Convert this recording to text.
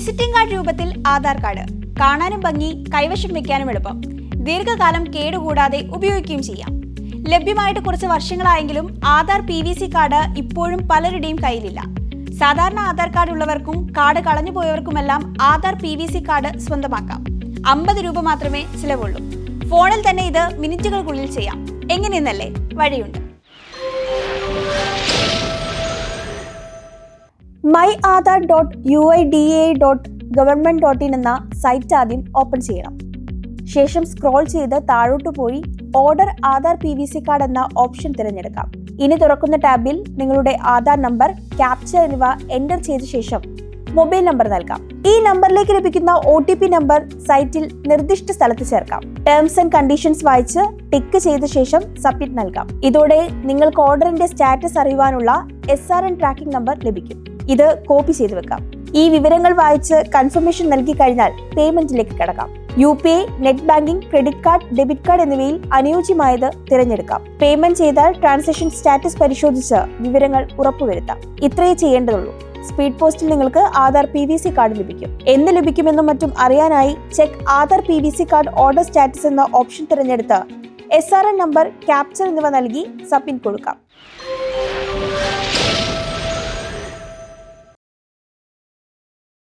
Visiting card രൂപത്തിൽ Aadhaar card. കാണാനും ഭംഗി കൈവശം വെക്കാനും എളുപ്പം. ദീർഘകാലം കേടുകൂടാതെ ഉപയോഗിക്കുകയും ചെയ്യാം. ലഭ്യമായിട്ട് കുറച്ച് വർഷങ്ങളായെങ്കിലും Aadhaar P V C card ഇപ്പോഴും പലരുടെയും കയ്യിലില്ല. സാധാരണ ആധാർ കാർഡ് ഉള്ളവർക്കും card കളഞ്ഞുപോയവർക്കുമെല്ലാം Aadhaar P V C card സ്വന്തമാക്കാം. അമ്പത് രൂപ മാത്രമേ ചിലവുള്ളൂ. ഫോണിൽ തന്നെ ഇത് മിനിറ്റുകൾക്കുള്ളിൽ ചെയ്യാം. എങ്ങനെയെന്നല്ലേ? വഴിയുണ്ട്. My Aadhaar dot U I D A dot government dot in എന്ന സൈറ്റ് ആദ്യം ഓപ്പൺ ചെയ്യണം. ശേഷം സ്ക്രോൾ ചെയ്ത് താഴോട്ട് പോയി order Aadhaar P V C card എന്ന ഓപ്ഷൻ തിരഞ്ഞെടുക്കാം. ഇനി തുറക്കുന്ന ടാബിൽ നിങ്ങളുടെ ആധാർ നമ്പർ ക്യാപ്ചർ എന്നിവ എന്റർ ചെയ്ത ശേഷം മൊബൈൽ നമ്പർ നൽകാം. ഈ നമ്പറിലേക്ക് ലഭിക്കുന്ന ഒ ടി പി നമ്പർ സൈറ്റിൽ നിർദ്ദിഷ്ട സ്ഥലത്ത് ചേർക്കാം. ടേംസ് ആൻഡ് കണ്ടീഷൻസ് വായിച്ച് ടിക്ക് ചെയ്ത ശേഷം സബ്മിറ്റ് നൽകാം. ഇതോടെ നിങ്ങൾക്ക് ഓർഡറിന്റെ status അറിയുവാനുള്ള S R N tracking number ലഭിക്കും. ഇത് കോപ്പി ചെയ്ത് വെക്കാം. ഈ വിവരങ്ങൾ വായിച്ച് കൺഫർമേഷൻ നൽകി കഴിഞ്ഞാൽ പേയ്മെന്റിലേക്ക് കടക്കാം. U P I net banking credit card debit card എന്നിവയിൽ അനുയോജ്യമായത് തിരഞ്ഞെടുക്കാം. പേയ്മെന്റ് ചെയ്താൽ ട്രാൻസാക്ഷൻ സ്റ്റാറ്റസ് പരിശോധിച്ച് വിവരങ്ങൾ ഉറപ്പുവരുത്താം. ഇത്രയേ ചെയ്യേണ്ടതുള്ളൂ. സ്പീഡ് പോസ്റ്റിൽ നിങ്ങൾക്ക് Aadhaar P V C card ലഭിക്കും. എന്ന് ലഭിക്കുമെന്നും മറ്റും അറിയാനായി check Aadhaar P V C card order status എന്ന ഓപ്ഷൻ തിരഞ്ഞെടുത്ത് S R N number captcha എന്നിവ നൽകി സബ്മിറ്റ് കൊടുക്കാം.